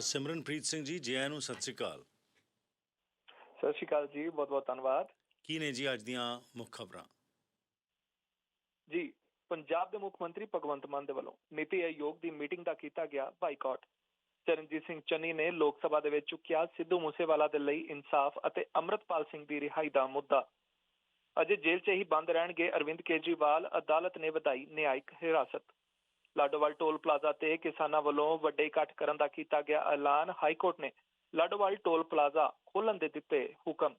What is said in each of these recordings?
ਸਿਮਰਨਪ੍ਰੀਤ ਸਿੰਘ ਜੀ ਜੀ ਆਇਆਂ ਨੂੰ ਸਤਿ ਸ਼੍ਰੀ ਅਕਾਲ। ਸਤਿ ਸ਼੍ਰੀ ਅਕਾਲ ਜੀ ਬਹੁਤ ਬਹੁਤ ਧੰਨਵਾਦ। ਕੀ ਨੇ ਜੀ ਅੱਜ ਦੀਆਂ ਮੁੱਖ ਖਬਰਾਂ? ਜੀ ਪੰਜਾਬ ਦੇ ਮੁੱਖ ਮੰਤਰੀ ਭਗਵੰਤ ਮਾਨ ਦੇ ਵੱਲੋਂ ਨੀਤੀ ਆਯੋਗ ਦੀ ਮੀਟਿੰਗ ਦਾ ਕੀਤਾ ਗਿਆ ਬਾਈਕਾਟ। ਚਰਨਜੀਤ ਸਿੰਘ ਚੰਨੀ ਨੇ ਲੋਕ ਸਭਾ ਦੇ ਵਿੱਚ ਚੁੱਕਿਆ ਸਿੱਧੂ ਮੂਸੇਵਾਲਾ ਦੇ ਲਈ ਇਨਸਾਫ ਅਤੇ ਅੰਮ੍ਰਿਤਪਾਲ ਸਿੰਘ ਦੀ ਰਿਹਾਈ ਦਾ ਮੁੱਦਾ। ਅਜੇ ਜੇਲ੍ਹ 'ਚ ਹੀ ਬੰਦ ਰਹਿਣਗੇ ਅਰਵਿੰਦ ਕੇਜਰੀਵਾਲ ਅਦਾਲਤ ਨੇ ਵਧਾਈ ਨਿਆਇਕ ਹਿਰਾਸਤ। ਲਾਡੋਵਾਲ ਟੋਲ ਪਲਾਜ਼ਾ ਤੇ ਕਿਸਾਨਾਂ ਵੱਲੋਂ ਵੱਡੇ ਇਕੱਠ ਕਰਨ ਦਾ ਕੀਤਾ ਗਿਆ ਐਲਾਨ, ਹਾਈ ਕੋਰਟ ਨੇ ਲਾਡੋਵਾਲ ਟੋਲ ਪਲਾਜ਼ਾ ਖੋਲ੍ਹਣ ਦੇ ਦਿੱਤੇ ਹੁਕਮ।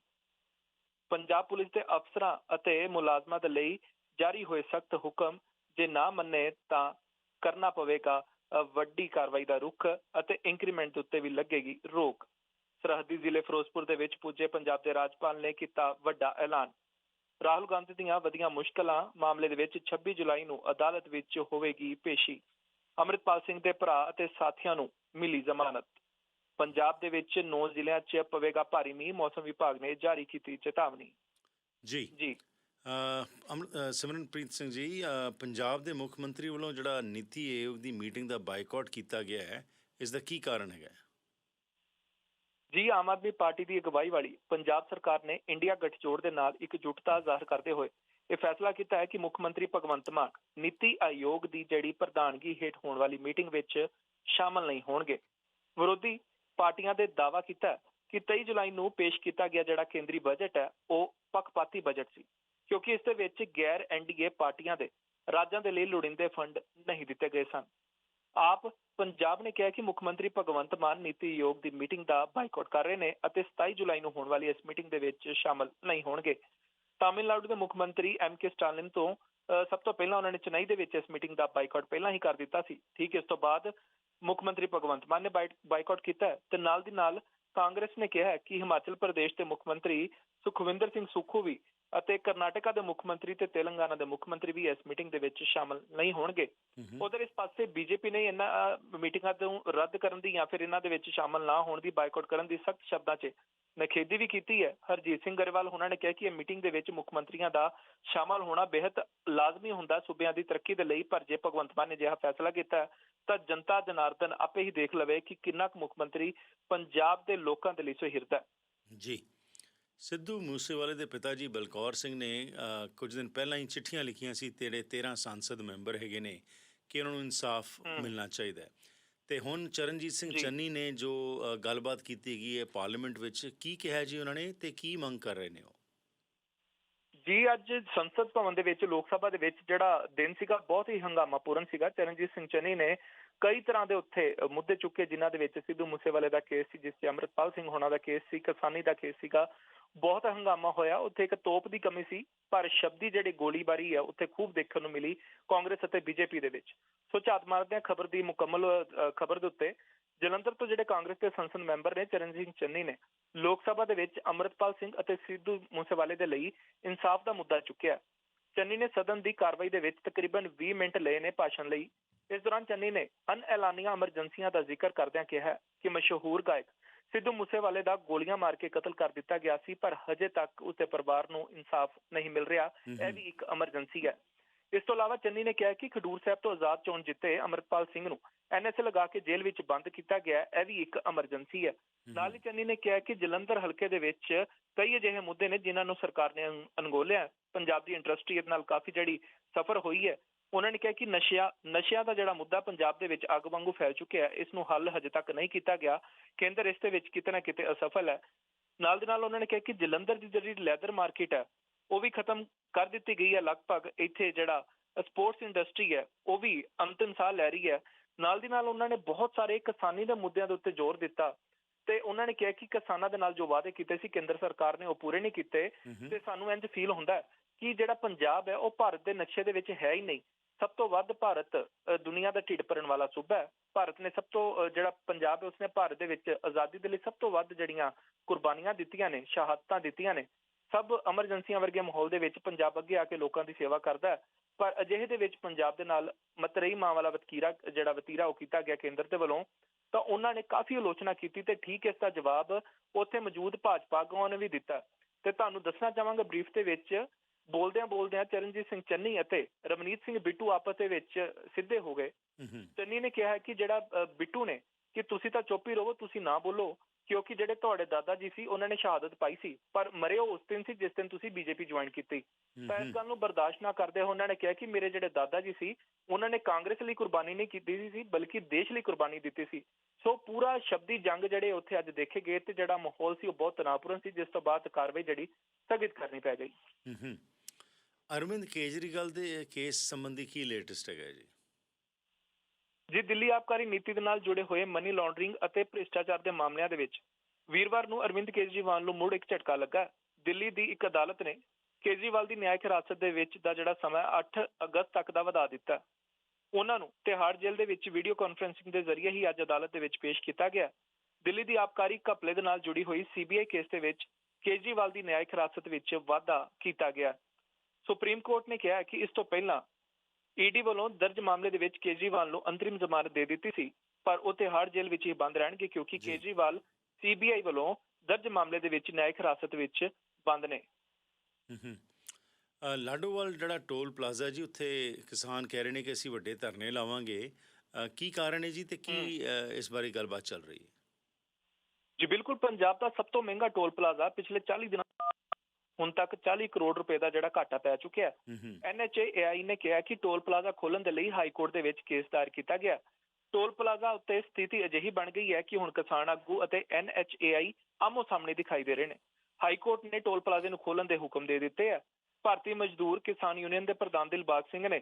ਪੰਜਾਬ ਪੁਲਿਸ ਦੇ ਅਫਸਰਾਂ ਅਤੇ ਮੁਲਾਜ਼ਮਾਂ ਦੇ ਲਈ ਜਾਰੀ ਹੋਏ ਸਖਤ ਹੁਕਮ, ਜੇ ਨਾ ਮੰਨੇ ਤਾਂ ਕਰਨਾ ਪਵੇਗਾ। ਵੱਡੀ ਕਾਰਵਾਈ ਦਾ ਰੁਖ ਅਤੇ ਇੰਕਰੀਮੈਂਟ ਉੱਤੇ ਵੀ ਲੱਗੇਗੀ ਰੋਕ। ਸਰਹੱਦੀ ਜ਼ਿਲ੍ਹੇ ਫਿਰੋਜ਼ਪੁਰ ਦੇ ਵਿੱਚ ਪੁੱਜੇ ਪੰਜਾਬ ਦੇ ਰਾਜਪਾਲ ਨੇ ਕੀਤਾ ਵੱਡਾ ਐਲਾਨ। ਰਾਹੁਲ ਗਾਂਧੀ ਦੀਆਂ ਵਧੀਆਂ ਮੁਸ਼ਕਲਾਂ ਮਾਮਲੇ ਦੇ ਵਿੱਚ 26 ਜੁਲਾਈ ਨੂੰ ਅਦਾਲਤ ਵਿੱਚ ਹੋਵੇਗੀ ਪੇਸ਼ੀ। ਅੰਮ੍ਰਿਤਪਾਲ ਸਿੰਘ ਦੇ ਭਰਾ ਅਤੇ ਸਾਥੀਆਂ ਨੂੰ ਮਿਲੀ ਜ਼ਮਾਨਤ। ਪੰਜਾਬ ਦੇ ਵਿੱਚ 9 ਜ਼ਿਲ੍ਹਿਆਂ 'ਚ ਪਵੇਗਾ ਭਾਰੀ ਮੀਂਹ ਮੌਸਮ ਵਿਭਾਗ ਨੇ ਜਾਰੀ ਕੀਤੀ ਚੇਤਾਵਨੀ। ਜੀ। ਜੀ। ਸਿਮਰਨਪ੍ਰੀਤ ਸਿੰਘ ਜੀ ਪੰਜਾਬ ਦੇ ਮੁੱਖ ਮੰਤਰੀ ਵੱਲੋਂ ਜਿਹੜਾ ਨੀਤੀ ਆਯੋਗ ਦੀ ਮੀਟਿੰਗ ਦਾ ਬਾਈਕਾਟ ਕੀਤਾ ਗਿਆ ਹੈ ਇਸ ਦਾ ਕੀ ਕਾਰਨ ਹੈਗਾ ਜੀ ਆਮ ਆਦਮੀ ਪਾਰਟੀ ਦੀ ਅਗਵਾਈ ਵਾਲੀ ਪੰਜਾਬ ਸਰਕਾਰ ਨੇ ਇੰਡੀਆ ਗੱਠਜੋੜ ਦੇ ਨਾਲ ਇਕਜੁੱਟਤਾ ਜ਼ਾਹਰ ਕਰਦੇ ਹੋਏ ਇਹ ਫੈਸਲਾ ਕੀਤਾ ਹੈ ਕਿ ਮੁੱਖ ਮੰਤਰੀ ਭਗਵੰਤ ਮਾਨ ਨੀਤੀ ਆਯੋਗ ਦੀ ਜਿਹੜੀ ਪ੍ਰਧਾਨਗੀ ਹੇਠ ਹੋਣ ਵਾਲੀ ਮੀਟਿੰਗ ਵਿੱਚ ਸ਼ਾਮਲ ਨਹੀਂ ਹੋਣਗੇ। ਵਿਰੋਧੀ ਪਾਰਟੀਆਂ ਦੇ ਦਾਅਵਾ ਕੀਤਾ ਕਿ 23 ਜੁਲਾਈ ਨੂੰ ਪੇਸ਼ ਕੀਤਾ ਗਿਆ ਜਿਹੜਾ ਕੇਂਦਰੀ ਬਜਟ ਹੈ, ਉਹ ਪੱਖਪਾਤੀ ਬਜਟ ਸੀ, ਕਿਉਂਕਿ ਇਸ ਦੇ ਵਿੱਚ ਗੈਰ ਐਨਡੀਏ ਪਾਰਟੀਆਂ ਦੇ ਰਾਜਾਂ ਦੇ ਲਈ ਲੋੜੀਂਦੇ ਫੰਡ ਨਹੀਂ ਦਿੱਤੇ ਗਏ ਸਨ। ਆਪ ਪੰਜਾਬ ਨੇ ਕਿਹਾ ਕਿ ਮੁੱਖ ਮੰਤਰੀ ਭਗਵੰਤ ਮਾਨ ਨੀਤੀ ਆਯੋਗ ਦੀ ਮੀਟਿੰਗ ਦਾ ਬਾਈਕਾਟ ਕਰ ਰਹੇ ਨੇ ਅਤੇ 27 ਜੁਲਾਈ ਨੂੰ ਹੋਣ ਵਾਲੀ ਇਸ ਮੀਟਿੰਗ ਦੇ ਵਿੱਚ ਸ਼ਾਮਲ ਨਹੀਂ ਹੋਣਗੇ। ਤਾਮਿਲਨਾਡੂ ਦੇ ਮੁੱਖ ਮੰਤਰੀ ਐਮ ਕੇ ਸਟਾਲਿਨ ਤੋਂ ਸਭ ਤੋਂ ਪਹਿਲਾਂ ਉਹਨਾਂ ਨੇ ਚੇਨਈ ਦੇ ਵਿੱਚ ਇਸ ਮੀਟਿੰਗ ਦਾ ਬਾਈਕਾਟ ਪਹਿਲਾਂ ਹੀ ਕਰ ਦਿੱਤਾ ਸੀ। ਠੀਕ ਇਸ ਤੋਂ ਬਾਅਦ ਮੁੱਖ ਮੰਤਰੀ ਭਗਵੰਤ ਮਾਨ ਨੇ ਬਾਈ- ਬਾਈਕਾਟ ਕੀਤਾ ਤੇ ਨਾਲ ਦੀ ਨਾਲ ਕਾਂਗਰਸ ਨੇ ਕਿਹਾ ਕਿ ਹਿਮਾਚਲ ਪ੍ਰਦੇਸ਼ ਦੇ ਮੁੱਖ ਮੰਤਰੀ ਸੁਖਵਿੰਦਰ ਸਿੰਘ ਸੁੱਖੂ ਵੀ ਅਤੇ ਕਰਨਾਟਕਾ ਦੇ ਮੁੱਖ ਮੰਤਰੀ ਤੇ ਤੇਲੰਗਾਨਾ ਦੇ ਮੁੱਖ ਮੰਤਰੀ ਵੀ ਇਸ ਮੀਟਿੰਗ ਦੇ ਵਿੱਚ ਸ਼ਾਮਲ ਨਹੀਂ ਹੋਣਗੇ। ਉਧਰ ਇਸ ਪਾਸੇ ਬੀਜੇਪੀ ਨੇ ਇਹਨਾਂ ਮੀਟਿੰਗਾਂ ਤੋਂ ਰੱਦ ਕਰਨ ਦੀ ਜਾਂ ਫਿਰ ਇਹਨਾਂ ਦੇ ਵਿੱਚ ਸ਼ਾਮਲ ਨਾ ਹੋਣ ਦੀ ਬਾਈਕਾਟ ਕਰਨ ਦੀ ਸਖਤ ਸ਼ਬਦਾਂ 'ਚ ਨਖੇਦੀ ਵੀ ਕੀਤੀ ਹੈ। ਹਰਜੀਤ ਸਿੰਘ ਗਰੇਵਾਲ ਉਹਨਾਂ ਨੇ ਕਿਹਾ ਕਿ ਇਹ ਮੀਟਿੰਗ ਦੇ ਵਿੱਚ ਮੁੱਖ ਮੰਤਰੀਆਂ ਦਾ ਸ਼ਾਮਲ ਹੋਣਾ ਬੇहद ਲਾਜ਼ਮੀ ਹੁੰਦਾ। ਸੂਬਿਆਂ ਦੀ ਤਰੱਕੀ ਦੇ ਲਈ ਪਰ ਜੇ ਭਗਵੰਤ ਮਾਨ ਨੇ ਅਜਿਹਾ ਫੈਸਲਾ ਕੀਤਾ ਤਾਂ ਜਨਤਾ ਜਨਾਰਦਨ ਆਪੇ ਹੀ ਦੇਖ ਲਵੇ ਕਿ ਕਿੰਨਾ ਕੁ ਮੁੱਖ ਮੰਤਰੀ ਪੰਜਾਬ ਦੇ ਲੋਕਾਂ ਦੇ ਲਈ ਸੁਹਿਰਦ ਹੈ। ਜੀ। ਸਿੱਧੂ ਮੂਸੇਵਾਲੇ ਦੇ ਪਿਤਾ ਜੀ ਬਲਕੌਰ ਸਿੰਘ ਨੇ ਕੁਝ ਦਿਨ ਪਹਿਲਾਂ ਹੀ ਚਿੱਠੀਆਂ ਲਿਖੀਆਂ ਸੀ ਤੇਰੇ 13 ਸੰਸਦ ਮੈਂਬਰ ਹੈਗੇ ਨੇ ਕਿ ਉਹਨਾਂ ਨੂੰ ਇਨਸਾਫ। ਮਿਲਣਾ ਚਾਹੀਦਾ ਹੈ ਤੇ ਹੁਣ ਚਰਨਜੀਤ ਸਿੰਘ। ਚੰਨੀ ਨੇ ਜੋ ਗੱਲਬਾਤ ਕੀਤੀ ਗਈ ਹੈ ਪਾਰਲੀਮੈਂਟ ਵਿੱਚ ਕੀ ਕਿਹਾ ਜੀ ਉਹਨਾਂ ਨੇ ਤੇ ਕੀ ਮੰਗ ਕਰ ਰਹੇ ਨੇ ਉਹ ਜੀ ਅੱਜ ਸੰਸਦ ਭਵਨ ਦੇ ਵਿੱਚ ਲੋਕ ਸਭਾ ਦੇ ਵਿੱਚ ਜਿਹੜਾ ਦਿਨ ਸੀਗਾ ਬਹੁਤ ਹੀ ਹੰਗਾਮਾਪੂਰਨ ਸੀਗਾ ਚਰਨਜੀਤ ਸਿੰਘ ਚੰਨੀ ਨੇ ਕਈ ਤਰ੍ਹਾਂ ਦੇ ਉੱਥੇ ਮੁੱਦੇ ਚੁੱਕੇ ਜਿਨ੍ਹਾਂ ਦੇ ਵਿੱਚ ਸਿੱਧੂ ਮੂਸੇਵਾਲੇ ਦਾ ਕੇਸ ਸੀ, ਜਿਸ 'ਚ ਅੰਮ੍ਰਿਤਪਾਲ ਸਿੰਘ ਹੋਣਾ ਦਾ ਕੇਸ ਸੀ, ਕਿਸਾਨੀ ਦਾ ਕੇਸ ਸੀਗਾ। ਬਹੁਤ ਹੰਗਾਮਾ ਹੋਇਆ। ਉੱਥੇ ਇੱਕ ਤੋਪ ਦੀ ਕਮੀ ਸੀ, ਪਰ ਸ਼ਬਦੀ ਜਿਹੜੀ ਗੋਲੀਬਾਰੀ ਹੈ ਉੱਥੇ ਖੂਬ ਦੇਖਣ ਨੂੰ ਮਿਲੀ ਕਾਂਗਰਸ ਅਤੇ ਬੀਜੇਪੀ ਦੇ ਵਿੱਚ। ਸੋ ਝਾਤ ਮਾਰਦੇ ਹਾਂ ਖਬਰ ਦੀ ਮੁਕੰਮਲ ਖਬਰ ਦੇ ਉੱਤੇ। ਜਲੰਧਰ ਤੋਂ ਜਿਹੜੇ ਕਾਂਗਰਸ ਦੇ ਸੰਸਦ ਮੈਂਬਰ ਨੇ, ਚਰਨਜੀਤ ਸਿੰਘ ਚੰਨੀ ਨੇ, ਲੋਕ ਸਭਾ ਦੇ ਵਿੱਚ ਅੰਮ੍ਰਿਤਪਾਲ ਸਿੰਘ ਅਤੇ ਸਿੱਧੂ ਮੂਸੇਵਾਲੇ ਦੇ ਲਈ ਇਨਸਾਫ ਦਾ ਮੁੱਦਾ ਚੁੱਕਿਆ। ਚੰਨੀ ਨੇ ਸਦਨ ਦੀ ਕਾਰਵਾਈ ਦੇ ਵਿੱਚ ਤਕਰੀਬਨ 20 ਮਿੰਟ ਲਏ ਨੇ ਭਾਸ਼ਣ ਲਈ। ਇਸ ਦੌਰਾਨ ਚੰਨੀ ਨੇ ਅਨਐਲਾਨੀਆਂ ਐਮਰਜੈਂਸੀਆਂ ਦਾ ਜ਼ਿਕਰ ਕਰਦਿਆਂ ਕਿਹਾ ਕਿ ਮਸ਼ਹੂਰ ਗਾਇਕ ਸਿੱਧੂ ਮੂਸੇਵਾਲੇ ਦਾ ਗੋਲੀਆਂ ਮਾਰ ਕੇ ਕਤਲ ਕਰ ਦਿੱਤਾ ਗਿਆ ਸੀ ਪਰ ਹਜੇ ਤੱਕ ਉਸਦੇ ਪਰਿਵਾਰ ਨੂੰ ਇਨਸਾਫ ਨਹੀਂ ਮਿਲ ਰਿਹਾ। ਇਹ ਵੀ ਇੱਕ ਐਮਰਜੈਂਸੀ ਹੈ। ਇਸ ਤੋਂ ਇਲਾਵਾ ਚੰਨੀ ਨੇ ਕਿਹਾ ਕਿ ਖਡੂਰ ਸਾਹਿਬ ਤੋਂ ਆਜ਼ਾਦ ਚੋਣ ਜਿੱਤੇ ਅਮਰਪਾਲ ਸਿੰਘ ਨੂੰ ਐਨਐਸਏ ਲਗਾ ਕੇ ਜੇਲ੍ਹ ਵਿੱਚ ਬੰਦ ਕੀਤਾ ਗਿਆ। ਇਹ ਵੀ ਇੱਕ ਐਮਰਜੈਂਸੀ ਹੈ ਨਾਲ ਹੀ ਚੰਨੀ ਨੇ ਕਿਹਾ ਕਿ ਜਲੰਧਰ ਹਲਕੇ ਦੇ ਵਿੱਚ ਕਈ ਅਜਿਹੇ ਮੁੱਦੇ ਨੇ ਜਿਨ੍ਹਾਂ ਨੂੰ ਸਰਕਾਰ ਨੇ ਅਣਗੌਲਿਆ। ਪੰਜਾਬ ਦੀ ਇੰਡਸਟਰੀ ਇਹਦੇ ਨਾਲ ਕਾਫੀ ਜਿਹੜੀ ਸਫਰ ਹੋਈ ਹੈ ਉਹਨਾਂ ਨੇ ਕਿਹਾ ਕਿ ਨਸ਼ਿਆ ਨਸ਼ਿਆਂ ਦਾ ਜਿਹੜਾ ਮੁੱਦਾ ਪੰਜਾਬ ਦੇ ਵਿੱਚ ਅੱਗ ਵਾਂਗੂ ਫੈਲ ਚੁੱਕਿਆ ਹੈ ਇਸ ਨੂੰ ਹੱਲ ਹਜੇ ਤੱਕ ਨਹੀਂ ਕੀਤਾ ਗਿਆ ਕੇਂਦਰ ਇਸ ਦੇ ਵਿੱਚ ਕਿਤੇ ਨਾ ਕਿਤੇ ਅਸਫਲ ਹੈ ਨਾਲ ਦੇ ਨਾਲ ਉਹਨਾਂ ਨੇ ਕਿਹਾ ਕਿ ਜਲੰਧਰ ਦੀ ਜਿਹੜੀ ਲੈਦਰ ਮਾਰਕੀਟ ਹੈ ਉਹ ਵੀ ਖਤਮ ਕਰ ਦਿੱਤੀ ਗਈ ਹੈ ਲਗਭਗ ਇੱਥੇ ਜਿਹੜਾ ਸਪੋਰਟਸ ਇੰਡਸਟਰੀ ਹੈ ਉਹ ਵੀ ਅੰਤਿਮ ਸਾਹ ਲੈ ਰਹੀ ਹੈ। ਨਾਲ ਦੀ ਨਾਲ ਉਹਨਾਂ ਨੇ ਬਹੁਤ ਸਾਰੇ ਕਿਸਾਨੀ ਦੇ ਮੁੱਦਿਆਂ ਦੇ ਉੱਤੇ ਜ਼ੋਰ ਦਿੱਤਾ ਤੇ ਉਹਨਾਂ ਨੇ ਕਿਹਾ ਕਿ ਕਿਸਾਨਾਂ ਦੇ ਨਾਲ ਜੋ ਵਾਅਦੇ ਕੀਤੇ ਸੀ ਕੇਂਦਰ ਸਰਕਾਰ ਨੇ ਉਹ ਪੂਰੇ ਨਹੀਂ ਕੀਤੇ। ਤੇ ਸਾਨੂੰ ਇੰਜ ਫੀਲ ਹੁੰਦਾ ਕਿ ਜਿਹੜਾ ਪੰਜਾਬ ਹੈ ਉਹ ਭਾਰਤ ਦੇ ਨਕਸ਼ੇ ਦੇ ਵਿੱਚ ਹੈ ਹੀ ਨਹੀਂ। ਸਭ ਤੋਂ ਵੱਧ ਭਾਰਤ ਦੁਨੀਆ ਦਾ ਢਿੱਡ ਭਰਨ ਵਾਲਾ ਸੂਬਾ ਹੈ। ਭਾਰਤ ਨੇ ਸਭ ਤੋਂ ਜਿਹੜਾ ਪੰਜਾਬ ਹੈ ਉਸਨੇ ਭਾਰਤ ਦੇ ਵਿੱਚ ਆਜ਼ਾਦੀ ਦੇ ਲਈ ਸਭ ਤੋਂ ਵੱਧ ਜਿਹੜੀਆਂ ਕੁਰਬਾਨੀਆਂ ਦਿੱਤੀਆਂ ਨੇ ਸ਼ਹਾਦਤਾਂ ਦਿੱਤੀਆਂ ਨੇ। ਸਭ ਐਮਰਜੈਂਸੀਆਂ ਵਰਗੇ ਮਾਹੌਲ ਦੇ ਵਿੱਚ ਪੰਜਾਬ ਅੱਗੇ ਆ ਕੇ ਲੋਕਾਂ ਦੀ ਸੇਵਾ ਕਰਦਾ ਹੈ। ਪਰ ਅਜਿਹੇ ਦੇ ਵਿੱਚ ਪੰਜਾਬ ਦੇ ਨਾਲ ਮਤਰਈ ਮਾਂ ਵਾਲਾ ਵਤੀਰਾ ਜਿਹੜਾ ਵਤੀਰਾ ਉਹ ਕੀਤਾ ਗਿਆ ਕੇਂਦਰ ਦੇ ਵੱਲੋਂ ਤਾਂ ਉਹਨਾਂ ਨੇ ਕਾਫੀ ਆਲੋਚਨਾ ਕੀਤੀ ਤੇ ਠੀਕ ਇਸ ਦਾ ਜਵਾਬ ਉੱਥੇ ਮੌਜੂਦ ਭਾਜਪਾ ਆਗੂਆਂ ਨੇ ਵੀ ਦਿੱਤਾ। ਤੇ ਤੁਹਾਨੂੰ ਦੱਸਣਾ ਚਾਹਾਂਗਾ ਬਰੀਫ ਦੇ ਵਿੱਚ ਬੋਲਦਿਆਂ ਬੋਲਦਿਆਂ ਚਰਨਜੀਤ ਸਿੰਘ ਚੰਨੀ ਅਤੇ ਰਮਨੀਤ ਸਿੰਘ ਬਿੱਟੂ ਆਪਸ ਦੇ ਵਿੱਚ ਸਿੱਧੇ ਹੋ ਗਏ। ਚੰਨੀ ਨੇ ਕਿਹਾ ਕਿ ਜਿਹੜਾ ਬਿੱਟੂ ਨੇ ਕਿ ਤੁਸੀਂ ਤਾਂ ਚੁੱਪ ਹੀ ਰਹੋ ਤੁਸੀਂ ਨਾ ਬੋਲੋ। ਕਿਉਂਕਿ ਜਿਹੜੇ ਤੁਹਾਡੇ ਦਾਦਾ ਜੀ ਸੀ ਉਹਨਾਂ ਨੇ ਸ਼ਹਾਦਤ ਪਾਈ ਸੀ ਪਰ ਮਰੇ ਉਹ ਉਸ ਦਿਨ ਸੀ ਜਿਸ ਦਿਨ ਤੁਸੀਂ ਬੀਜੇਪੀ ਜੁਆਇਨ ਕੀਤੀ। ਤਾਂ ਇਸ ਗੱਲ ਨੂੰ ਬਰਦਾਸ਼ਤ ਨਾ ਕਰਦੇ ਉਹਨਾਂ ਨੇ ਕਿਹਾ ਕਿ ਮੇਰੇ ਜਿਹੜੇ ਦਾਦਾ ਜੀ ਸੀ ਉਹਨਾਂ ਨੇ ਕਾਂਗਰਸ ਲਈ ਕੁਰਬਾਨੀ ਨਹੀਂ ਕੀਤੀ ਸੀ ਬਲਕਿ ਦੇਸ਼ ਲਈ ਕੁਰਬਾਨੀ ਦਿੱਤੀ ਸੀ। ਸੋ ਪੂਰਾ ਸ਼ਬਦੀ ਜੰਗ ਜਿਹੜੇ ਉੱਥੇ ਅੱਜ ਦੇਖੇ ਗਏ ਤੇ ਜਿਹੜਾ ਮਾਹੌਲ ਸੀ ਉਹ ਬਹੁਤ ਤਣਾਅਪੂਰਨ ਸੀ ਜਿਸ ਤੋਂ ਬਾਅਦ ਕਾਰਵਾਈ ਜਿਹੜੀ ਸਥਗਿਤ ਕਰਨੀ ਪੈ ਗਈ। ਅਰਵਿੰਦ ਕੇਜਰੀਵਾਲ ਦੇ ਕੇਸ ਸੰਬੰਧੀ ਕੀ ਲੇਟੈਸਟ ਹੈਗਾ ਜੀ? ਜੀ ਦਿੱਲੀ ਆਬਕਾਰੀ ਨੀਤੀ ਦੇ ਨਾਲ ਜੁੜੇ ਹੋਏ ਮਨੀ ਲਾਂਡਰਿੰਗ ਅਤੇ ਭ੍ਰਿਸ਼ਟਾਚਾਰ ਦੇ ਮਾਮਲਿਆਂ ਦੇ ਵਿੱਚ ਵੀਰਵਾਰ ਨੂੰ ਅਰਵਿੰਦ ਕੇਜਰੀਵਾਲ ਨੂੰ ਮੁੜ ਇੱਕ ਝਟਕਾ ਲੱਗਾ। ਦਿੱਲੀ ਦੀ ਇੱਕ ਅਦਾਲਤ ਨੇ ਕੇਜਰੀਵਾਲ ਦੀ ਨਿਆਇਕ ਹਿਰਾਸਤ ਦੇ ਵਿੱਚ ਦਾ ਜਿਹੜਾ ਸਮਾਂ 8 ਅਗਸਤ ਤੱਕ ਦਾ ਵਧਾ ਦਿੱਤਾ। ਉਹਨਾਂ ਨੂੰ ਤਿਹਾੜ ਜੇਲ੍ਹ ਦੇ ਵਿੱਚ ਵੀਡੀਓ ਕਾਨਫਰੈਂਸਿੰਗ ਦੇ ਜ਼ਰੀਏ ਹੀ ਅੱਜ ਅਦਾਲਤ ਦੇ ਵਿੱਚ ਪੇਸ਼ ਕੀਤਾ ਗਿਆ। ਦਿੱਲੀ ਦੀ ਆਬਕਾਰੀ ਘਪਲੇ ਦੇ ਨਾਲ ਜੁੜੀ ਹੋਈ ਸੀਬੀਆਈ ਕੇਸ ਦੇ ਵਿੱਚ ਕੇਜਰੀਵਾਲ ਦੀ ਨਿਆਇਕ ਹਿਰਾਸਤ ਵਿੱਚ ਵਾਧਾ ਕੀਤਾ ਗਿਆ। ਸੁਪਰੀਮ ਕੋਰਟ ਨੇ ਕਿਹਾ ਕਿ ਇਸ ਤੋਂ ਪਹਿਲਾਂ ਈਡੀ ਵੱਲੋਂ ਦਰਜ ਮਾਮਲੇ ਦੇ ਵਿੱਚ ਕੇਜਰੀਵਾਲ ਨੂੰ ਅੰਤਰਿਮ ਜ਼ਮਾਨਤ ਦੇ ਦਿੱਤੀ ਸੀ ਪਰ ਉਹ ਤਿਹਾੜ ਜੇਲ੍ਹ ਵਿੱਚ ਹੀ ਬੰਦ ਰਹਿਣਗੇ ਕਿਉਂਕਿ। ਕੇਜਰੀਵਾਲ ਸੀਬੀਆਈ ਵੱਲੋਂ ਦਰਜ ਮਾਮਲੇ ਦੇ ਵਿੱਚ ਨਿਆਇਕ ਹਿਰਾਸਤ ਵਿੱਚ ਬੰਦ ਨੇ। ਲਾਡੋਵਾਲ ਜਿਹੜਾ ਟੋਲ ਪਲਾਜ਼ਾ ਜੀ ਉੱਥੇ ਕਿਸਾਨ ਕਹਿ ਰਹੇ ਨੇ ਕਿ ਅਸੀਂ ਵੱਡੇ ਧਰਨੇ ਲਾਵਾਂਗੇ। ਕੀ ਕਾਰਨ ਹੈ ਜੀ ਤੇ ਕੀ ਇਸ ਬਾਰੇ ਗੱਲਬਾਤ ਚੱਲ ਰਹੀ ਹੈ? ਜੀ ਬਿਲਕੁਲ ਪੰਜਾਬ ਦਾ ਸਭ ਤੋਂ ਮਹਿੰਗਾ ਟੋਲ ਪਲਾਜ਼ਾ ਪਿਛਲੇ 40 ਦਿਨਾਂ ਹੁਣ ਤੱਕ 40 ਕਰੋੜ ਰੁਪਏ ਦਾ ਜਿਹੜਾ ਘਾਟਾ ਪੈ ਚੁੱਕਿਆ ਹੈ। ਐਨਐਚਏਆਈ ਨੇ ਕਿਹਾ ਕਿ ਟੋਲ ਪਲਾਜ਼ਾ ਖੋਲਣ ਦੇ ਲਈ ਹਾਈ ਕੋਰਟ ਦੇ ਵਿੱਚ ਕੇਸ ਦਾਇਰ ਕੀਤਾ ਗਿਆ ਟੋਲ ਪਲਾਜ਼ਾ ਉੱਤੇ ਸਥਿਤੀ ਅਜਿਹੀ ਬਣ ਗਈ ਹੈ ਕਿ ਹੁਣ ਕਿਸਾਨ ਆਗੂ ਅਤੇ ਐਨਐਚਏਆਈ ਆਮੋ ਸਾਹਮਣੇ ਦਿਖਾਈ ਦੇ ਰਹੇ ਨੇ। ਹਾਈ ਕੋਰਟ ਨੇ ਟੋਲ ਪਲਾਜ਼ੇ ਨੂੰ ਖੋਲਣ ਦੇ ਹੁਕਮ ਦੇ ਦਿੱਤੇ ਆ ਭਾਰਤੀ ਮਜ਼ਦੂਰ ਕਿਸਾਨ ਯੂਨੀਅਨ ਦੇ ਪ੍ਰਧਾਨ ਦਿਲਬਾਗ ਸਿੰਘ ਨੇ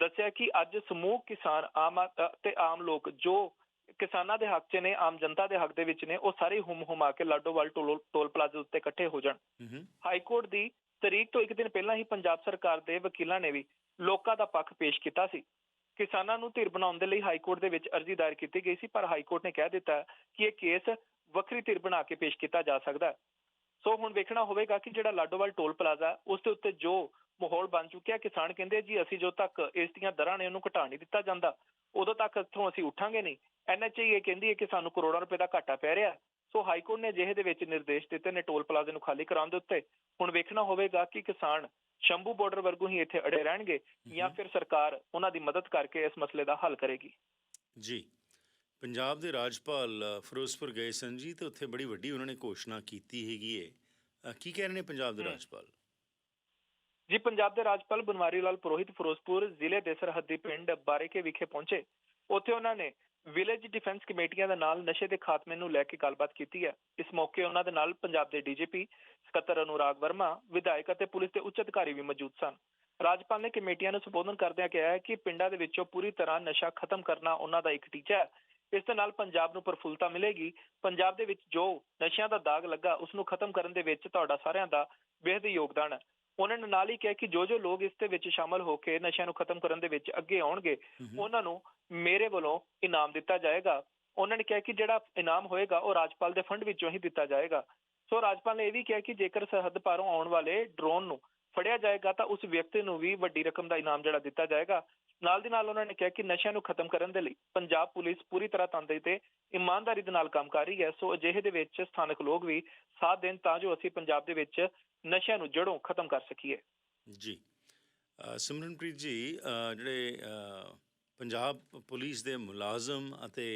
ਦੱਸਿਆ ਕਿ ਅੱਜ ਸਮੂਹ ਕਿਸਾਨ ਆਮ ਤੇ ਆਮ ਲੋਕ ਜੋ ਕਿਸਾਨਾਂ ਦੇ ਹੱਕ 'ਚ ਨੇ ਆਮ ਜਨਤਾ ਦੇ ਹੱਕ ਦੇ ਵਿੱਚ ਨੇ ਉਹ ਸਾਰੇ ਹੁਮ ਹੁਮਾ ਕੇ ਲਾਡੋਵਾਲ ਟੋਲ ਟੋਲ ਪਲਾਜ਼ੇ ਉੱਤੇ ਇਕੱਠੇ ਹੋ ਜਾਣ। ਹਾਈ ਕੋਰਟ ਦੀ ਤਰੀਕ ਤੋਂ ਇੱਕ ਦਿਨ ਪਹਿਲਾਂ ਹੀ ਪੰਜਾਬ ਸਰਕਾਰ ਦੇ ਵਕੀਲਾਂ ਨੇ ਵੀ ਲੋਕਾਂ ਦਾ ਪੱਖ ਪੇਸ਼ ਕੀਤਾ ਸੀ। ਕਿਸਾਨਾਂ ਨੂੰ ਧਿਰ ਬਣਾਉਣ ਦੇ ਲਈ ਹਾਈ ਕੋਰਟ ਦੇ ਵਿੱਚ ਅਰਜ਼ੀ ਦਾਇਰ ਕੀਤੀ ਗਈ ਸੀ ਪਰ ਹਾਈ ਕੋਰਟ ਨੇ ਕਹਿ ਦਿੱਤਾ ਕਿ ਇਹ ਕੇਸ ਵੱਖਰੀ ਧਿਰ ਬਣਾ ਕੇ ਪੇਸ਼ ਕੀਤਾ ਜਾ ਸਕਦਾ। ਸੋ ਹੁਣ ਵੇਖਣਾ ਹੋਵੇਗਾ ਕਿ ਜਿਹੜਾ ਲਾਡੋਵਾਲ ਟੋਲ ਪਲਾਜ਼ਾ ਉਸ ਦੇ ਉੱਤੇ ਜੋ ਮਾਹੌਲ ਬਣ ਚੁੱਕਿਆ ਕਿਸਾਨ ਕਹਿੰਦੇ ਜੀ ਅਸੀਂ ਜੋ ਤੱਕ ਇਸ ਦੀਆਂ ਦਰਾਂ ਨੇ ਉਹਨੂੰ ਘਟਾ ਨਹੀਂ ਦਿੱਤਾ ਜਾਂਦਾ। ਉਦੋਂ ਤੱਕ ਇੱਥੋਂ ਅਸੀਂ ਉੱਠਾਂਗੇ ਨਹੀਂ। ਐਨਐਚਏ ਇਹ ਕਹਿੰਦੀ ਹੈ ਕਿ ਸਾਨੂੰ ਕਰੋੜਾਂ ਰੁਪਏ ਦਾ ਘਾਟਾ ਪੈ ਰਿਹਾ। ਸੋ ਹਾਈ ਕੋਰਟ ਨੇ ਅਜਿਹੇ ਦੇ ਵਿੱਚ ਨਿਰਦੇਸ਼ ਦਿੱਤੇ ਨੇ ਟੋਲ ਪਲਾਜ਼ੇ ਨੂੰ ਖਾਲੀ ਕਰਾਉਣ ਦੇ ਉੱਤੇ। ਹੁਣ ਵੇਖਣਾ ਹੋਵੇਗਾ ਕਿ ਕਿਸਾਨ ਸ਼ੰਭੂ ਬਾਰਡਰ ਵਰਗੂ ਹੀ ਇੱਥੇ ਅੜੇ ਰਹਿਣਗੇ ਜਾਂ ਫਿਰ ਸਰਕਾਰ ਉਹਨਾਂ ਦੀ ਮਦਦ ਕਰਕੇ ਇਸ ਮਸਲੇ ਦਾ ਹੱਲ ਕਰੇਗੀ। ਜੀ। ਪੰਜਾਬ ਦੇ ਰਾਜਪਾਲ ਫਿਰੋਜ਼ਪੁਰ ਗਏ ਸਨ ਜੀ ਤੇ ਉੱਥੇ ਬੜੀ ਵੱਡੀ ਉਹਨਾਂ ਨੇ ਘੋਸ਼ਣਾ ਕੀਤੀ ਹੈਗੀ ਏ। ਕੀ ਕਹਿ ਰਹੇ ਨੇ ਪੰਜਾਬ ਦੇ। ਰਾਜਪਾਲ? ਜੀ ਪੰਜਾਬ ਦੇ ਰਾਜਪਾਲ ਬਨਵਾਰੀ ਲਾਲ ਪੁਰੋਹਿਤ ਫਿਰੋਜ਼ਪੁਰ ਜ਼ਿਲ੍ਹੇ ਦੇ ਸਰਹੱਦੀ ਪਿੰਡ ਬਾਰੇਕੇ ਵਿਖੇ ਪਹੁੰਚੇ। ਉੱਥੇ ਉਹਨਾਂ ਨੇ ਵਿਲੇਜ ਡਿਫੈਂਸ ਕਮੇਟੀਆਂ ਦੇ ਨਾਲ ਨਸ਼ੇ ਦੇ ਖਾਤਮੇ ਨੂੰ ਲੈ ਕੇ ਗੱਲਬਾਤ ਕੀਤੀ ਹੈ। ਇਸ ਮੌਕੇ ਉਹਨਾਂ ਦੇ ਨਾਲ ਪੰਜਾਬ ਦੇ ਡੀਜੀਪੀ ਸਕੱਤਰ ਅਨੁਰਾਗ ਵਰਮਾ, ਵਿਧਾਇਕ ਅਤੇ ਪੁਲਿਸ ਦੇ ਉੱਚ ਅਧਿਕਾਰੀ ਵੀ ਮੌਜੂਦ ਸਨ। ਰਾਜਪਾਲ ਨੇ ਕਮੇਟੀਆਂ ਨੂੰ ਸੰਬੋਧਨ ਕਰਦਿਆਂ ਕਿਹਾ ਹੈ ਕਿ ਪਿੰਡਾਂ ਦੇ ਵਿੱਚੋਂ ਪੂਰੀ ਤਰ੍ਹਾਂ ਨਸ਼ਾ ਖਤਮ ਕਰਨਾ ਉਹਨਾਂ ਦਾ ਇੱਕ ਟੀਚਾ ਹੈ। ਇਸ ਦੇ ਨਾਲ ਪੰਜਾਬ ਨੂੰ ਪ੍ਰਫੁੱਲਤਾ ਮਿਲੇਗੀ। ਪੰਜਾਬ ਦੇ ਵਿੱਚ ਜੋ ਨਸ਼ਿਆਂ ਦਾ ਦਾਗ ਲੱਗਾ ਉਸ ਨੂੰ ਖਤਮ ਕਰਨ ਦੇ ਵਿੱਚ ਤੁਹਾਡਾ ਸਾਰਿਆਂ ਦਾ ਬੇਹੱਦ ਯੋਗਦਾਨ ਹੈ। ਉਹਨਾਂ ਨੇ ਨਾਲ ਹੀ ਕਿਹਾ ਕਿ ਜੋ ਜੋ ਲੋਕ ਇਸ ਦੇ ਵਿੱਚ ਸ਼ਾਮਲ ਹੋ ਕੇ ਨਸ਼ਿਆਂ ਨੂੰ ਖਤਮ ਕਰਨ ਦੇ ਵਿੱਚ ਅੱਗੇ ਆਉਣਗੇ। ਉਹਨਾਂ ਨੂੰ ਮੇਰੇ ਵੱਲੋਂ ਇਨਾਮ ਦਿੱਤਾ ਜਾਏਗਾ। ਉਹਨਾਂ ਨੇ ਕਿਹਾ ਕਿ ਜਿਹੜਾ ਇਨਾਮ ਹੋਏਗਾ ਉਹ ਰਾਜਪਾਲ ਦੇ ਫੰਡ ਵਿੱਚੋਂ ਹੀ ਦਿੱਤਾ ਜਾਏਗਾ। ਸੋ ਰਾਜਪਾਲ ਨੇ ਇਹ ਵੀ ਕਿਹਾ ਕਿ ਜੇਕਰ ਸਰਹੱਦ ਪਾਰੋਂ ਆਉਣ ਵਾਲੇ ਡਰੋਨ ਨੂੰ ਫੜਿਆ ਜਾਏਗਾ ਤਾਂ ਉਸ ਵਿਅਕਤੀ ਨੂੰ ਵੀ ਵੱਡੀ ਰਕਮ ਦਾ ਇਨਾਮ ਜਿਹੜਾ ਦਿੱਤਾ ਜਾਏਗਾ। ਨਾਲ ਦੀ ਨਾਲ ਉਹਨਾਂ ਨੇ ਕਿਹਾ ਕਿ ਨਸ਼ਿਆਂ ਨੂੰ ਖਤਮ ਕਰਨ ਦੇ ਲਈ ਪੰਜਾਬ ਪੁਲਿਸ ਪੂਰੀ ਤਰ੍ਹਾਂ ਤਨਦੇਹੀ ਤੇ ਇਮਾਨਦਾਰੀ ਦੇ ਨਾਲ ਕੰਮ ਕਰ ਰਹੀ ਹੈ ਸੋ ਅਜਿਹੇ ਦੇ ਵਿੱਚ ਸਥਾਨਕ ਲੋਕ ਵੀ ਸਾਥ ਦੇਣ ਤਾਂ ਜੋ ਅਸੀਂ ਪੰਜਾਬ ਦੇ ਵਿੱਚ ਨਸ਼ਿਆਂ ਨੂੰ ਜੜੋਂ ਖਤਮ ਕਰ ਸਕੀਏ ਜੀ ਸਿਮਰਨਪ੍ਰੀਤ ਜੀ ਜਿਹੜੇ ਪੰਜਾਬ ਪੁਲਿਸ ਦੇ ਮੁਲਾਜ਼ਮ ਅਤੇ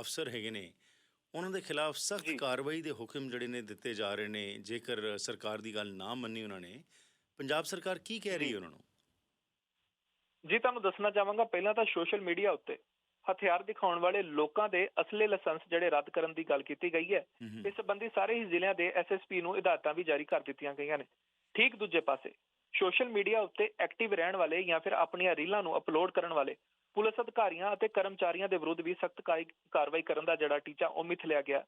ਅਫਸਰ ਹੈਗੇ ਨੇ ਉਹਨਾਂ ਦੇ ਖਿਲਾਫ ਸਖਤ। ਕਾਰਵਾਈ ਦੇ ਹੁਕਮ ਜਿਹੜੇ ਨੇ ਦਿੱਤੇ ਜਾ ਰਹੇ ਨੇ ਜੇਕਰ ਸਰਕਾਰ ਦੀ ਗੱਲ ਨਾ ਮੰਨੀ ਉਹਨਾਂ ਨੇ ਪੰਜਾਬ ਸਰਕਾਰ ਕੀ ਕਹਿ ਰਹੀ। ਹੈ ਉਹਨਾਂ ਨੂੰ ਜੀ ਤੁਹਾਨੂੰ ਦੱਸਣਾ ਚਾਹਾਂਗਾ ਪਹਿਲਾਂ ਤਾਂ ਸੋਸ਼ਲ ਮੀਡੀਆ ਉੱਤੇ ਹਥਿਆਰ ਦਿਖਾਉਣ ਵਾਲੇ ਲੋਕਾਂ ਦੇ ਅਸਲੇ ਲਾਇਸੈਂਸ ਜਿਹੜੇ ਰੱਦ ਕਰਨ ਦੀ ਗੱਲ ਕੀਤੀ ਗਈ ਹੈ। ਇਸ ਸੰਬੰਧੀ ਸਾਰੇ ਹੀ ਜ਼ਿਲ੍ਹਿਆਂ ਦੇ ਐਸਐਸਪੀ ਨੂੰ ਹਦਾਇਤਾਂ ਵੀ ਜਾਰੀ ਕਰ ਦਿੱਤੀਆਂ ਗਈਆਂ ਨੇ। ਠੀਕ ਦੂਜੇ ਪਾਸੇ ਸੋਸ਼ਲ ਮੀਡੀਆ ਉੱਤੇ ਐਕਟਿਵ ਰਹਿਣ ਵਾਲੇ ਜਾਂ ਫਿਰ ਆਪਣੀਆਂ ਰੀਲਾਂ ਨੂੰ ਅਪਲੋਡ ਕਰਨ ਵਾਲੇ ਪੁਲਿਸ ਅਧਿਕਾਰੀਆਂ ਅਤੇ ਕਰਮਚਾਰੀਆਂ ਦੇ ਵਿਰੁੱਧ ਵੀ ਸਖਤ ਕਾਰਵਾਈ ਕਰਨ ਦਾ ਜਿਹੜਾ ਟੀਚਾ ਉਹ ਮਿਥ ਲਿਆ ਗਿਆ।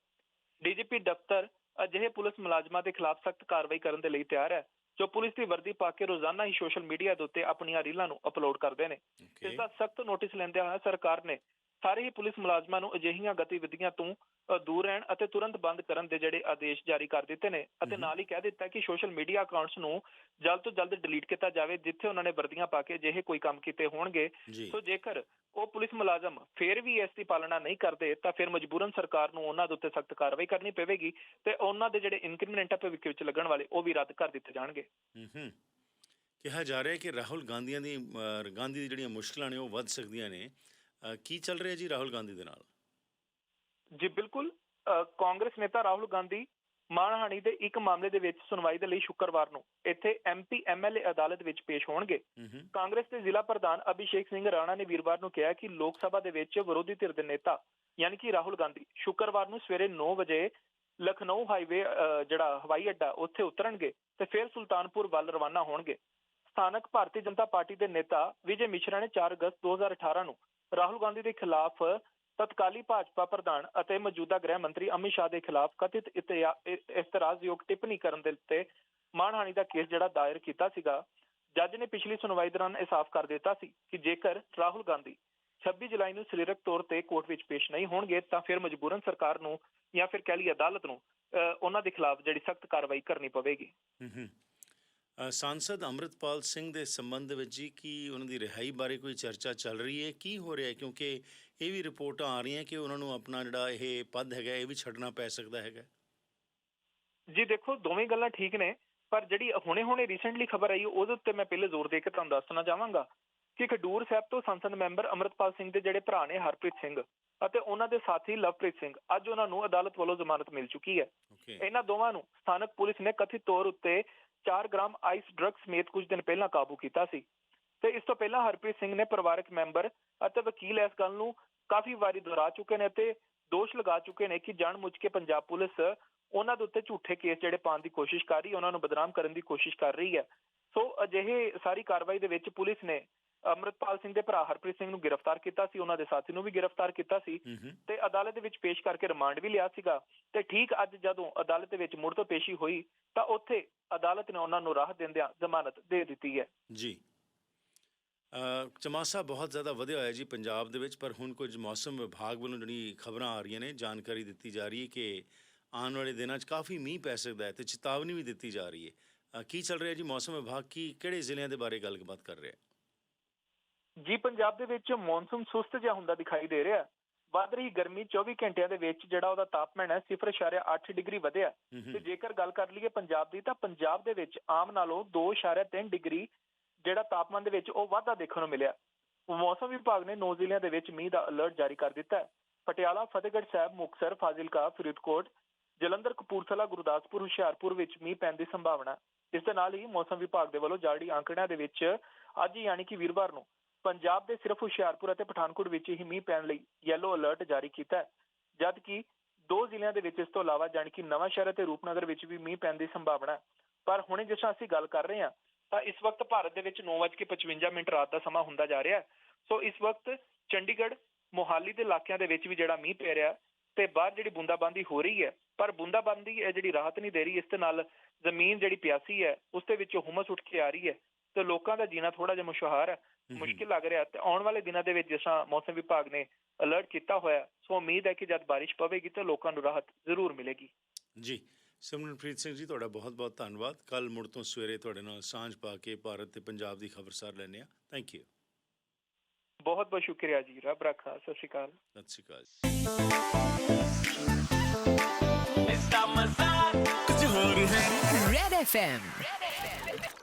ਡੀਜੀਪੀ ਦਫ਼ਤਰ ਅਜਿਹੇ ਪੁਲਿਸ ਮੁਲਾਜ਼ਮਾਂ ਦੇ ਖਿਲਾਫ ਸਖਤ ਕਾਰਵਾਈ ਕਰਨ ਦੇ ਲਈ ਤਿਆਰ ਹੈ। ਜੋ ਪੁਲਿਸ ਦੀ ਵਰਦੀ ਪਾ ਕੇ ਰੋਜ਼ਾਨਾ ਹੀ ਸੋਸ਼ਲ ਮੀਡੀਆ ਦੇ ਉੱਤੇ ਆਪਣੀਆਂ ਰੀਲਾਂ ਨੂੰ ਅਪਲੋਡ ਕਰਦੇ ਨੇ. ਇਸ ਦਾ ਸਖਤ ਨੋਟਿਸ ਲੈਂਦਿਆਂ ਹੋਇਆ ਸਰਕਾਰ ਨੇ ਸਾਰੇ ਹੀ ਪੁਲਿਸ ਮੁਲਾਜ਼ਮਾਂ ਨੂੰ ਅਜਿਹੀਆਂ ਗਤੀਵਿਧੀਆਂ ਤੋਂ ਦੂਰ ਰਹਿਣ ਅਤੇ ਤੁਰੰਤ ਬੰਦ ਕਰਨ ਦੇ ਜਿਹੜੇ ਆਦੇਸ਼ ਜਾਰੀ ਕਰ ਦਿੱਤੇ ਨੇ ਅਤੇ। ਨਾਲ ਹੀ ਕਹਿ ਦਿੱਤਾ ਕਿ ਸੋਸ਼ਲ ਮੀਡੀਆ ਅਕਾਊਂਟਸ ਨੂੰ ਜਲਦ ਤੋਂ ਜਲਦ ਡਿਲੀਟ ਕੀਤਾ ਜਾਵੇ ਜਿੱਥੇ ਉਹਨਾਂ ਨੇ ਵਰਦੀਆਂ ਪਾ ਕੇ ਅਜਿਹੇ ਕੋਈ ਕੰਮ ਕੀਤੇ ਹੋਣਗੇ। ਸੋ ਜੇਕਰ ਉਹ ਪੁਲਿਸ ਮੁਲਾਜ਼ਮ ਫਿਰ ਵੀ ਇਸ ਦੀ ਪਾਲਣਾ ਨਹੀਂ ਕਰਦੇ ਤਾਂ ਫਿਰ ਮਜਬੂਰਨ ਸਰਕਾਰ ਨੂੰ ਉਹਨਾਂ ਦੇ ਉੱਤੇ ਸਖਤ ਕਾਰਵਾਈ ਕਰਨੀ ਪਵੇਗੀ ਤੇ ਉਹਨਾਂ ਦੇ ਜਿਹੜੇ ਇਨਕਰੀਮੈਂਟ ਆ ਭਵਿੱਖ ਵਿੱਚ ਲੱਗਣ ਵਾਲੇ ਉਹ ਵੀ ਰੱਦ ਕਰ ਦਿੱਤੇ ਜਾਣਗੇ। ਹੂੰ ਹੂੰ ਕਿਹਾ ਜਾ ਰਿਹਾ ਹੈ ਕਿ ਰਾਹੁਲ ਗਾਂਧੀਆਂ ਦੀ ਗਾਂਧੀ ਦੀ ਜਿਹੜੀਆਂ ਮੁਸ਼ਕਲਾਂ ਨੇ ਉਹ ਵੱਧ ਸਕਦੀਆਂ ਨੇ। ਕੀ ਚੱਲ ਰਿਹਾ ਜੀ ਰਾਹੁਲ ਗਾਂਧੀ ਦੇ ਨਾਲ? ਜੀ ਬਿਲਕੁਲ। ਕਾਂਗਰਸ ਨੇਤਾ ਰਾਹੁਲ ਗਾਂਧੀ ਮਾਨਹਾਨੀ ਦੇ ਇੱਕ ਮਾਮਲੇ ਦੇ ਵਿੱਚ ਸੁਣਵਾਈ ਦੇ ਲਈ ਸ਼ੁੱਕਰਵਾਰ ਨੂੰ ਇੱਥੇ ਐਮਪੀ ਐਮਐਲਏ ਅਦਾਲਤ ਵਿੱਚ ਪੇਸ਼ ਹੋਣਗੇ। ਕਾਂਗਰਸ ਦੇ ਜ਼ਿਲ੍ਹਾ ਪ੍ਰਧਾਨ ਅਭਿਸ਼ੇਕ ਸਿੰਘ ਰਾਣਾ ਨੇ ਵੀਰਵਾਰ ਨੂੰ ਕਿਹਾ ਕਿ ਲੋਕ ਸਭਾ ਦੇ ਵਿੱਚ ਵਿਰੋਧੀ ਧਿਰ ਦੇ ਨੇਤਾ ਯਾਨੀ ਕਿ ਰਾਹੁਲ ਗਾਂਧੀ ਸ਼ੁੱਕਰਵਾਰ ਨੂੰ ਸਵੇਰੇ 9 ਵਜੇ ਲਖਨਊ ਹਾਈਵੇ ਜਿਹੜਾ ਹਵਾਈ ਅੱਡਾ ਉੱਥੇ ਉਤਰਨਗੇ ਤੇ ਫਿਰ ਸੁਲਤਾਨਪੁਰ ਵੱਲ ਰਵਾਨਾ ਹੋਣਗੇ। ਸਥਾਨਕ ਭਾਰਤੀ ਜਨਤਾ ਪਾਰਟੀ ਦੇ ਨੇਤਾ ਵਿਜੇ ਮਿਸ਼ਰਾ ਨੇ 4 ਅਗਸਤ 2018 ਨੂੰ ਰਾਹੁਲ ਗਾਂਧੀ ਦੇ ਖਿਲਾਫ ਤਤਕਾਲੀ ਭਾਜਪਾ ਪ੍ਰਧਾਨ ਅਤੇ ਮੌਜੂਦਾ ਗ੍ਰਹਿ ਮੰਤਰੀ ਅਮਿਤ ਸ਼ਾਹ ਦੇ ਖਿਲਾਫ ਕਥਿਤ ਇਤਰਾਜ਼ਯੋਗ ਟਿੱਪਣੀ ਕਰਨ ਦੇ ਉੱਤੇ ਮਾਨਹਾਨੀ ਦਾ ਕੇਸ ਜਿਹੜਾ ਦਾਇਰ ਕੀਤਾ ਸੀਗਾ ਜੱਜ ਨੇ ਪਿਛਲੀ ਸੁਣਵਾਈ ਦੌਰਾਨ ਇਹ ਸਾਫ਼ ਕਰ ਦਿੱਤਾ ਸੀ ਕਿ ਜੇਕਰ ਰਾਹੁਲ ਗਾਂਧੀ 26 ਜੁਲਾਈ ਨੂੰ ਸਰੀਰਕ ਤੌਰ ਤੇ ਕੋਰਟ ਵਿੱਚ ਪੇਸ਼ ਨਹੀਂ ਹੋਣਗੇ ਤਾਂ ਫਿਰ ਮਜਬੂਰਨ ਸਰਕਾਰ ਨੂੰ ਜਾਂ ਫਿਰ ਕਹਿ ਲਈ ਅਦਾਲਤ ਨੂੰ ਅ, ਉਹਨਾਂ ਦੇ ਖਿਲਾਫ ਜਿਹੜੀ ਸਖਤ ਕਾਰਵਾਈ ਕਰਨੀ ਪਵੇਗੀ। ਸਾਂਸਦ ਅੰਮ੍ਰਿਤਪਾਲ ਸਿੰਘ ਦੇ ਸੰਬੰਧ ਵਿੱਚ ਜੀ ਕੀ ਉਹਨਾਂ ਦੀ ਰਿਹਾਈ ਬਾਰੇ ਕੋਈ ਚਰਚਾ ਚੱਲ ਰਹੀ ਹੈ? ਕੀ ਹੋ ਰਿਹਾ ਹੈ? ਕਿਉਂਕਿ ਇਹ ਵੀ ਰਿਪੋਰਟਾਂ ਆ ਰਹੀਆਂ ਕਿ ਉਹਨਾਂ ਨੂੰ ਆਪਣਾ ਜਿਹੜਾ ਇਹ ਪਦ ਹੈਗਾ ਇਹ ਵੀ ਛੱਡਣਾ ਪੈ ਸਕਦਾ ਹੈਗਾ। ਜੀ ਦੇਖੋ ਦੋਵੇਂ ਗੱਲਾਂ ਠੀਕ ਨੇ ਪਰ ਜਿਹੜੀ ਹੁਣੇ-ਹੁਣੇ ਰੀਸੈਂਟਲੀ ਖਬਰ ਆਈ ਉਹਦੇ ਉੱਤੇ ਮੈਂ ਪਹਿਲੇ ਜ਼ੋਰ ਦੇ ਕੇ ਤੁਹਾਨੂੰ ਦੱਸਣਾ ਚਾਹਾਂਗਾ ਕਿ ਖਡੂਰ ਸਾਹਿਬ ਤੋਂ ਸੰਸਦ ਮੈਂਬਰ ਅਮਰਤਪਾਲ ਸਿੰਘ ਦੇ ਜਿਹੜੇ ਭਰਾ ਨੇ ਹਰਪ੍ਰੀਤ ਸਿੰਘ ਅਤੇ ਉਹਨਾਂ ਦੇ ਸਾਥੀ ਲਵਪ੍ਰੀਤ ਸਿੰਘ ਅੱਜ ਉਹਨਾਂ ਨੂੰ ਅਦਾਲਤ ਵੱਲੋਂ ਜ਼ਮਾਨਤ ਮਿਲ ਚੁੱਕੀ ਹੈ। ਇਹਨਾਂ ਦੋਵਾਂ ਨੂੰ ਸਥਾਨਕ ਪੁਲਿਸ ਨੇ ਕਥਿਤ ਤੌਰ ਉੱਤੇ 4 ਗ੍ਰਾਮ ਆਈਸ ਡਰੱਗ ਸਮੇਤ ਕੁਝ ਦਿਨ ਪਹਿਲਾਂ ਕਾਬੂ ਕੀਤਾ ਸੀ। ਤੇ ਇਸ ਤੋਂ ਪਹਿਲਾਂ ਹਰਪ੍ਰੀਤ ਸਿੰਘ ਨੇ ਪਰਿਵਾਰਕ ਮੈਂਬਰ ਅਤੇ ਵਕੀਲ ਇਸ ਗੱਲ ਨੂੰ ਕਾਫੀ ਵਾਰੀ ਦੁਹਰਾ ਚੁੱਕੇ ਨੇ ਤੇ ਦੋਸ਼ ਲਗਾ ਚੁੱਕੇ ਨੇ ਕਿ ਜਾਣਬੁੱਝ ਕੇ ਪੰਜਾਬ ਪੁਲਿਸ ਉਹਨਾਂ ਦੇ ਉੱਤੇ ਝੂਠੇ ਕੇਸ ਜਿਹੜੇ ਪਾਉਣ ਦੀ ਕੋਸ਼ਿਸ਼ ਕਰ ਰਹੀ ਹੈ, ਉਹਨਾਂ ਨੂੰ ਬਦਨਾਮ ਕਰਨ ਦੀ ਕੋਸ਼ਿਸ਼ ਕਰ ਰਹੀ ਹੈ। ਸੋ ਅਜਿਹੇ ਸਾਰੀ ਕਾਰਵਾਈ ਦੇ ਵਿੱਚ ਪੁਲਿਸ ਨੇ ਅਮਰਤਪਾਲ ਸਿੰਘ ਦੇ ਭਰਾ ਹਰਪ੍ਰੀਤ ਸਿੰਘ ਨੂੰ ਗ੍ਰਿਫਤਾਰ ਕੀਤਾ ਸੀ ਉਹਨਾਂ ਦੇ ਸਾਥੀ ਨੂੰ ਵੀ ਗ੍ਰਿਫਤਾਰ ਕੀਤਾ ਸੀ ਤੇ ਅਦਾਲਤ ਦੇ ਵਿੱਚ ਪੇਸ਼ ਕਰਕੇ ਰਿਮਾਂਡ ਵੀ ਲਿਆ ਸੀਗਾ ਤੇ ਠੀਕ ਅੱਜ ਜਦੋਂ ਅਦਾਲਤ ਦੇ ਵਿੱਚ ਮੁੜ ਤੋਂ ਪੇਸ਼ੀ ਹੋਈ ਤਾਂ ਉੱਥੇ ਅਦਾਲਤ ਨੇ ਉਹਨਾਂ ਨੂੰ ਰਾਹਤ ਦਿੰਦਿਆਂ ਜ਼ਮਾਨਤ ਦੇ ਦਿੱਤੀ ਹੈ। ਜੀ। ਚਮਾਸਾ ਬਹੁਤ ਜ਼ਿਆਦਾ ਵਧਿਆ ਹੋਇਆ ਜੀ ਪੰਜਾਬ ਦੇ ਵਿੱਚ ਪਰ ਹੁਣ ਕੁਝ ਮੌਸਮ ਵਿਭਾਗ ਵੱਲੋਂ ਜਿਹੜੀ ਖਬਰਾਂ ਆ ਰਹੀਆਂ ਨੇ ਜਾਣਕਾਰੀ ਦਿੱਤੀ ਜਾ ਰਹੀ ਹੈ ਕਿ ਆਉਣ ਵਾਲੇ ਦਿਨਾਂ 'ਚ ਕਾਫੀ ਮੀਂਹ ਪੈ ਸਕਦਾ ਹੈ ਤੇ ਚੇਤਾਵਨੀ ਵੀ ਦਿੱਤੀ ਜਾ ਰਹੀ ਹੈ। ਕੀ ਚੱਲ ਰਿਹਾ ਜੀ ਮੌਸਮ ਵਿਭਾਗ? ਕੀ ਕਿਹੜੇ ਜ਼ਿਲ੍ਹਿਆਂ ਦੇ ਬਾਰੇ ਗੱਲਬਾਤ ਕਰ ਰਿਹਾ? ਹੈ ਜੀ ਪੰਜਾਬ ਦੇ ਵਿੱਚ ਮੌਨਸੂਨ ਸੁਸਤ ਜਿਹਾ ਹੁੰਦਾ ਦਿਖਾਈ ਦੇ ਰਿਹਾ। ਵੱਧ ਰਹੀ ਗਰਮੀ 24 ਘੰਟਿਆਂ ਦੇ ਵਿੱਚ ਜਿਹੜਾ ਉਹਦਾ ਤਾਪਮਾਨ ਹੈ 0.8 ਡਿਗਰੀ ਵਧਿਆ ਤੇ ਜੇਕਰ ਗੱਲ ਕਰ ਲਈਏ ਪੰਜਾਬ ਦੀ ਤਾਂ ਪੰਜਾਬ ਦੇ ਵਿੱਚ ਆਮ ਨਾਲੋਂ 2.3 ਡਿਗਰੀ ਜਿਹੜਾ ਤਾਪਮਾਨ ਦੇ ਵਿੱਚ ਉਹ ਵਾਧਾ ਦੇਖਣ ਨੂੰ ਮਿਲਿਆ ਮੌਸਮ ਵਿਭਾਗ ਨੇ ਨੌ ਜ਼ਿਲ੍ਹਿਆਂ ਦੇ ਵਿੱਚ ਮੀਂਹ ਦਾ ਅਲਰਟ ਜਾਰੀ ਕਰ ਦਿੱਤਾ ਹੈ ਪਟਿਆਲਾ ਫਤਿਹਗੜ੍ਹ ਸਾਹਿਬ ਮੁਕਤਸਰ ਫਾਜ਼ਿਲਕਾ ਫਰੀਦਕੋਟ ਜਲੰਧਰ ਕਪੂਰਥਲਾ ਗੁਰਦਾਸਪੁਰ ਹੁਸ਼ਿਆਰਪੁਰ ਵਿੱਚ ਮੀਂਹ ਪੈਣ ਦੀ ਸੰਭਾਵਨਾ। ਇਸ ਦੇ ਨਾਲ ਹੀ ਮੌਸਮ ਵਿਭਾਗ ਦੇ ਵੱਲੋਂ ਜਾਰੀ ਆંકੜਿਆਂ ਦੇ ਵਿੱਚ ਅੱਜ ਯਾਨੀ ਕਿ ਵੀਰਵਾਰ ਨੂੰ ਪੰਜਾਬ ਦੇ ਸਿਰਫ ਹੁਸ਼ਿਆਰਪੁਰ ਅਤੇ ਪਠਾਨਕੋਟ ਵਿੱਚ ਹੀ ਮੀਂਹ ਪੈਣ ਲਈ ਯੈਲੋ ਅਲਰਟ ਜਾਰੀ ਕੀਤਾ ਹੈ, ਜਦਕਿ ਦੋ ਜ਼ਿਲ੍ਹਿਆਂ ਦੇ ਵਿੱਚ ਇਸ ਤੋਂ ਇਲਾਵਾ ਜਾਣੀ ਕਿ ਨਵਾਂ ਸ਼ਹਿਰ ਅਤੇ ਰੂਪਨਗਰ ਵਿੱਚ ਵੀ ਮੀਂਹ ਪੈਣ ਦੀ ਸੰਭਾਵਨਾ ਹੈ। ਪਰ ਹੁਣੇ ਜਿਸ ਅਸੀਂ ਗੱਲ ਕਰ ਰਹੇ ਹਾਂ, ਤਾਂ ਇਸ ਵਕਤ ਭਾਰਤ ਦੇ ਵਿੱਚ 9:55 ਮਿੰਟ ਰਾਤ ਦਾ ਸਮਾਂ ਹੁੰਦਾ ਜਾ ਰਿਹਾ ਹੈ। ਸੋ ਇਸ ਵਕਤ ਚੰਡੀਗੜ੍ਹ, ਮੋਹਾਲੀ ਦੇ ਇਲਾਕਿਆਂ ਦੇ ਵਿੱਚ ਵੀ ਜਿਹੜਾ ਮੀਂਹ ਪੈ ਰਿਹਾ ਤੇ ਬਾਹਰ ਜਿਹੜੀ ਬੂੰਦਾਬਾਂਦੀ ਹੋ ਰਹੀ ਹੈ, ਪਰ ਬੂੰਦਾਬਾਂਦੀ ਹੈ ਜਿਹੜੀ ਰਾਹਤ ਨਹੀਂ ਦੇ ਰਹੀ, ਇਸ ਦੇ ਨਾਲ ਜ਼ਮੀਨ ਜਿਹੜੀ ਪਿਆਸੀ ਹੈ, ਉਸ ਦੇ ਵਿੱਚੋਂ ਹੁਮਸ ਉੱਠ ਕੇ ਆ ਰਹੀ ਹੈ ਤੇ ਲੋਕਾਂ ਦਾ ਜੀਣਾ ਥੋੜਾ ਜਿਹਾ ਮੁਸ਼ਹਾਰ ਹੈ। ਮੁਸ਼ਕਿਲ ਲੱਗ ਰਿਹਾ ਤੇ ਆਉਣ ਵਾਲੇ ਦਿਨਾਂ ਦੇ ਵਿੱਚ ਜਿਸ ਤਰ੍ਹਾਂ ਮੌਸਮ ਵਿਭਾਗ ਨੇ ਅਲਰਟ ਕੀਤਾ ਹੋਇਆ ਸੋ ਉਮੀਦ ਹੈ ਕਿ ਜਦ ਬਾਰਿਸ਼ ਪਵੇਗੀ ਤਾਂ ਲੋਕਾਂ ਨੂੰ ਰਾਹਤ ਜ਼ਰੂਰ ਮਿਲੇਗੀ। ਜੀ ਸਿਮਰਨਪ੍ਰੀਤ ਸਿੰਘ ਜੀ ਤੁਹਾਡਾ ਬਹੁਤ ਬਹੁਤ ਧੰਨਵਾਦ। ਕੱਲ ਮੁੜ ਤੋਂ ਸਵੇਰੇ ਤੁਹਾਡੇ ਨਾਲ ਸਾਂਝ ਪਾ ਕੇ ਭਾਰਤ ਤੇ ਪੰਜਾਬ ਦੀ ਖਬਰਸਾਰ ਲੈਣੇ ਆ ਥੈਂਕ ਯੂ ਬਹੁਤ ਬਹੁਤ ਸ਼ੁਕਰੀਆ ਜੀ ਰੱਬ ਰੱਖਾ ਸਤਿ ਸ਼੍ਰੀ ਅਕਾਲ। ਸਤਿ ਸ਼੍ਰੀ ਅਕਾਲ ਜੀ। ਕੁਝ ਹੋਰ ਹੈ। Red FM.